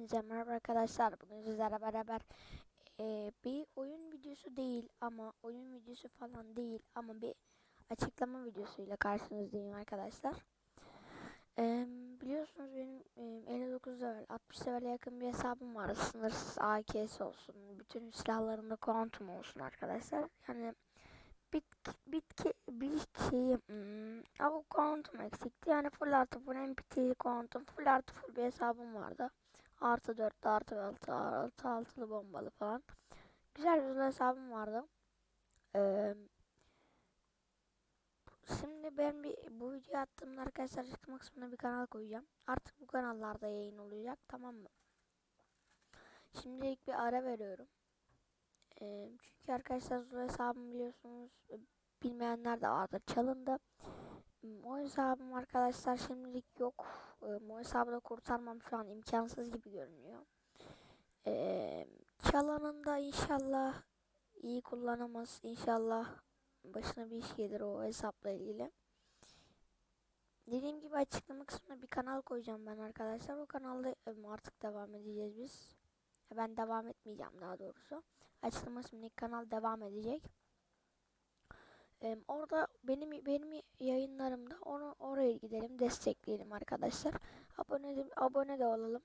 Hepinize merhaba arkadaşlar. Bugün sizlerle beraber eee, bir oyun videosu değil ama oyun videosu falan değil ama bir açıklama videosuyla karşınızdayım arkadaşlar. Eee, biliyorsunuz benim eee, 59 level 60 level'e yakın bir hesabım var. Sınırsız AKS olsun. Bütün silahlarımda kuantum olsun arkadaşlar. Yani bitki, bitki bir şeyi hmm, kuantum eksikti. Yani full artı full MPT kuantum full artı full bir hesabım vardı. Artı 4 artı 6 artı 6'lı bombalı falan. Güzel bir hesabım vardı. Ee, şimdi ben bir bu videoyu attığımda arkadaşlar açıklama kısmına bir kanal koyacağım. Artık bu kanallarda yayın olacak tamam mı? Şimdilik bir ara veriyorum. Ee, çünkü arkadaşlar Zula hesabımı biliyorsunuz bilmeyenler de vardır çalındı. Hmm, O hesabım arkadaşlar şimdilik yok. Ee, o hesabı da kurtarmam şu an imkansız gibi görünüyor. Ee, çalanın da inşallah iyi kullanamaz. İnşallah başına bir iş gelir o hesapla ilgili. Dediğim gibi açıklama kısmına bir kanal koyacağım ben arkadaşlar. O kanalda e, artık devam edeceğiz biz. Ya Ben devam etmeyeceğim daha doğrusu. Açıklama kısmındaki kanal devam edecek. Orada benim benim yayınlarımda onu oraya gidelim destekleyelim arkadaşlar. Abone de, abone de olalım.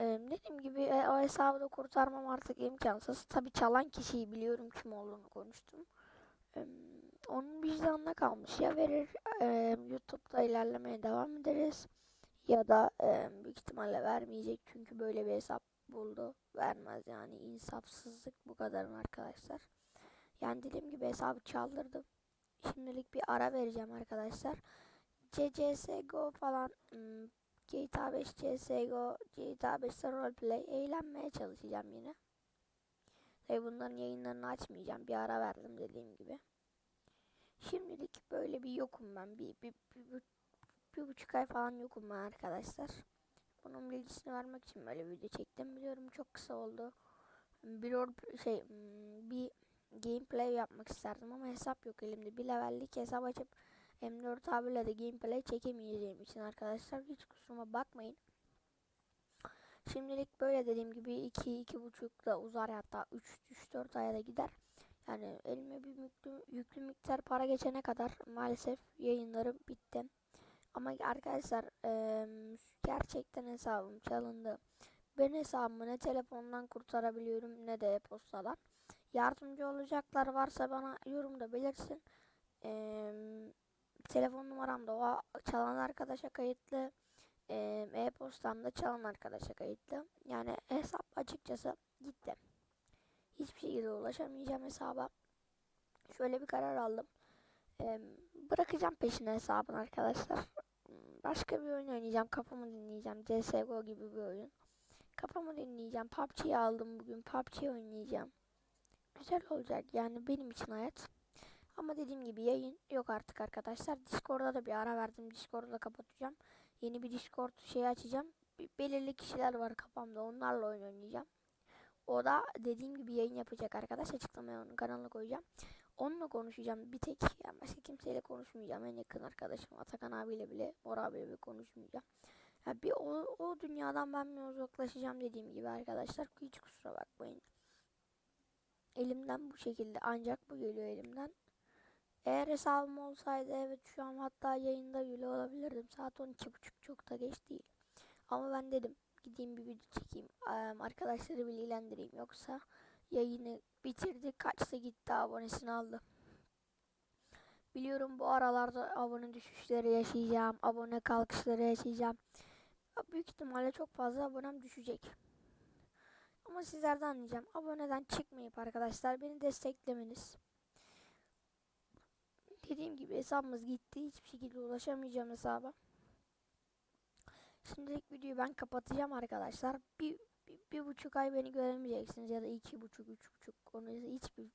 Dediğim gibi e, o hesabı da kurtarmam artık imkansız. Tabi çalan kişiyi biliyorum kim olduğunu konuştum. Onun vicdanına kalmış. Ya verir YouTube'da ilerlemeye devam ederiz. Ya da büyük ihtimalle vermeyecek çünkü böyle bir hesap buldu. Vermez yani insafsızlık bu kadar arkadaşlar. Yani dediğim gibi hesabı çaldırdım. Şimdilik bir ara vereceğim arkadaşlar. CCSGO falan hmm, GTA 5 CSGO, GTA 5'te roleplay eğlenmeye çalışacağım yine. Tabi bunların yayınlarını açmayacağım. Bir ara verdim dediğim gibi. Şimdilik böyle bir yokum ben. Bir, bir, bir, bir, bir buçuk ay falan yokum ben arkadaşlar. Bunun bilgisini vermek için böyle video çektim. Biliyorum çok kısa oldu. Bir role şey hmm, bir gameplay yapmak isterdim ama hesap yok elimde. Bir levellik hesap açıp M4 abiyle de gameplay çekemeyeceğim için arkadaşlar hiç kusuruma bakmayın. Şimdilik böyle dediğim gibi 2 iki, buçuk da uzar hatta 3 3 4 aya da gider. Yani elime bir yüklü, yüklü miktar para geçene kadar maalesef yayınlarım bitti. Ama arkadaşlar eee, gerçekten hesabım çalındı. Ben hesabımı ne telefondan kurtarabiliyorum ne de e-postadan. Yardımcı olacaklar varsa bana yorumda belirsin. Ee, telefon numaram da o çalan arkadaşa kayıtlı. E-postam da çalan arkadaşa kayıtlı. Yani hesap açıkçası gitti. Hiçbir şekilde ulaşamayacağım hesaba. Şöyle bir karar aldım. Ee, bırakacağım peşine hesabın arkadaşlar. Başka bir oyun oynayacağım. Kafamı dinleyeceğim. CSGO gibi bir oyun. Kafamı dinleyeceğim. PUBG'yi aldım bugün. PUBG oynayacağım güzel olacak yani benim için hayat. Ama dediğim gibi yayın yok artık arkadaşlar. Discord'da da bir ara verdim. Discord'u da kapatacağım. Yeni bir Discord şeyi açacağım. Belirli kişiler var kafamda. Onlarla oyun oynayacağım. O da dediğim gibi yayın yapacak arkadaş. Açıklamaya onun kanalına koyacağım. Onunla konuşacağım. Bir tek yani başka kimseyle konuşmayacağım. En yakın arkadaşım Atakan abiyle bile, Bor abiyle bile konuşmayacağım. Yani bir o, o dünyadan ben bir uzaklaşacağım dediğim gibi arkadaşlar. Hiç kusura bakmayın. Elimden bu şekilde ancak bu geliyor elimden. Eğer hesabım olsaydı evet şu an hatta yayında bile olabilirdim. Saat 12.30 çok da geç değil. Ama ben dedim gideyim bir video çekeyim. Arkadaşları bilgilendireyim. Yoksa yayını bitirdi. Kaçta gitti abonesini aldı. Biliyorum bu aralarda abone düşüşleri yaşayacağım. Abone kalkışları yaşayacağım. Büyük ihtimalle çok fazla abonem düşecek. Ama sizlerden anlayacağım. Aboneden çıkmayıp arkadaşlar beni desteklemeniz. Dediğim gibi hesabımız gitti. Hiçbir şekilde ulaşamayacağım hesaba. Şimdilik videoyu ben kapatacağım arkadaşlar. Bir, bir, bir buçuk ay beni göremeyeceksiniz ya da iki buçuk, üç buçuk. Onu hiçbir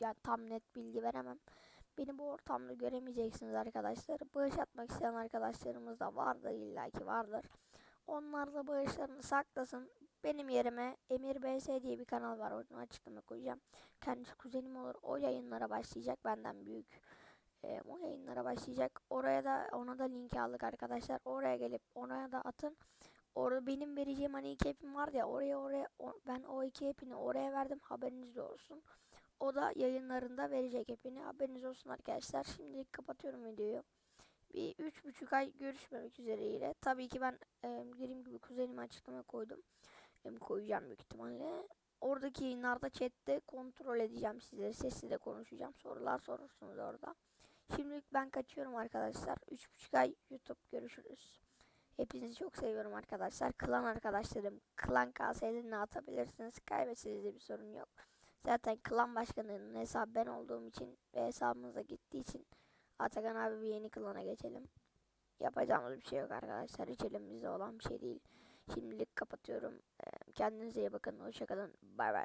ya tam net bilgi veremem. Beni bu ortamda göremeyeceksiniz arkadaşlar. Bağış atmak isteyen arkadaşlarımız da vardır illaki vardır. Onlar da bağışlarını saklasın. Benim yerime Emir BS diye bir kanal var. Onu açıklama koyacağım. Kendisi kuzenim olur. O yayınlara başlayacak. Benden büyük. Ee, o yayınlara başlayacak. Oraya da ona da link aldık arkadaşlar. Oraya gelip oraya da atın. orada benim vereceğim hani iki app'im vardı ya oraya oraya o- ben o iki app'ini oraya verdim haberiniz de olsun. O da yayınlarında verecek app'ini haberiniz olsun arkadaşlar. Şimdilik kapatıyorum videoyu. Bir üç buçuk ay görüşmemek üzereyle. Tabii ki ben e, dediğim gibi kuzenime açıklama koydum. Koyacağım büyük ihtimalle. Oradaki yayınlarda chatte kontrol edeceğim sizleri. Sesli de konuşacağım. Sorular sorursunuz orada. Şimdilik ben kaçıyorum arkadaşlar. Üç buçuk ay YouTube görüşürüz. Hepinizi çok seviyorum arkadaşlar. Klan arkadaşlarım. Klan KS'lerini atabilirsiniz. Kaybetseniz bir sorun yok. Zaten klan başkanının hesabı ben olduğum için ve hesabımıza gittiği için Atakan abi bir yeni klana geçelim. Yapacağımız bir şey yok arkadaşlar. Hiç elimizde olan bir şey değil. Şimdilik kapatıyorum. Kendinize iyi bakın. Hoşçakalın. Bay bay.